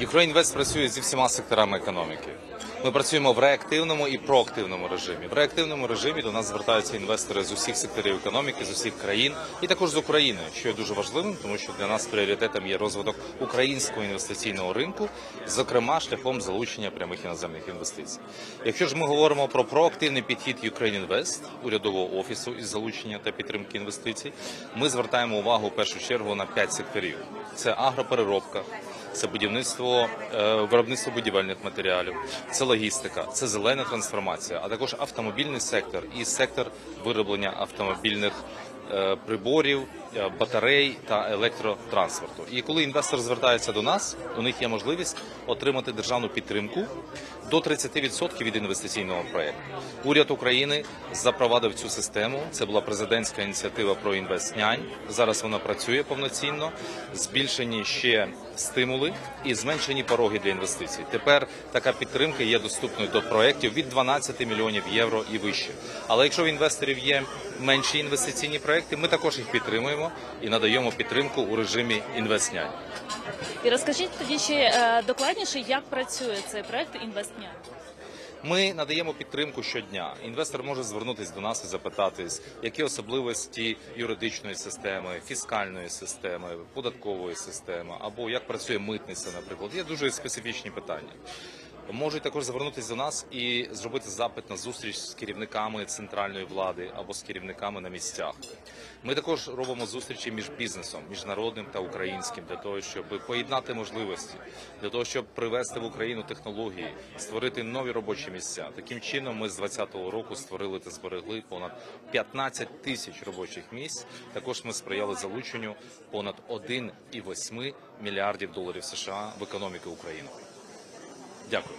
Ukraine Invest працює зі всіма секторами економіки. Ми працюємо в реактивному і проактивному режимі. В реактивному режимі до нас звертаються інвестори з усіх секторів економіки, з усіх країн і також з України, що є дуже важливим, тому що для нас пріоритетом є розвиток українського інвестиційного ринку, зокрема шляхом залучення прямих іноземних інвестицій. Якщо ж ми говоримо про проактивний підхід Ukraine Invest, урядового офісу із залучення та підтримки інвестицій, ми звертаємо увагу в першу чергу на п'ять секторів: це агропереробка, це будівництво е, виробництво будівельних матеріалів, це логістика, це зелена трансформація, а також автомобільний сектор і сектор вироблення автомобільних приборів, е, батарей та електротранспорту. І коли інвестор звертається до нас, у них є можливість отримати державну підтримку до 30% від інвестиційного проєкту. Уряд України запровадив цю систему. Це була президентська ініціатива про інвестнянь. Зараз вона працює повноцінно. Збільшені ще стимули і зменшені пороги для інвестицій. Тепер така підтримка є доступною до проєктів від 12 мільйонів євро і вище. Але якщо в інвесторів є менші інвестиційні проєкти, ми також їх підтримуємо і надаємо підтримку у режимі інвестнянь. І розкажіть тоді ще е, докладніше, як працює цей проект інвестня. Ми надаємо підтримку щодня. Інвестор може звернутися до нас і запитатись, які особливості юридичної системи, фіскальної системи, податкової системи, або як працює митниця, наприклад. Є дуже специфічні питання. Можуть також звернутися до нас і зробити запит на зустріч з керівниками центральної влади або з керівниками на місцях. Ми також робимо зустрічі між бізнесом, міжнародним та українським, для того, щоб поєднати можливості, для того, щоб привести в Україну технології, створити нові робочі місця. Таким чином, ми з 2020 року створили та зберегли понад 15 тисяч робочих місць. Також ми сприяли залученню понад 1,8 мільярдів доларів США в економіку України. Дякую.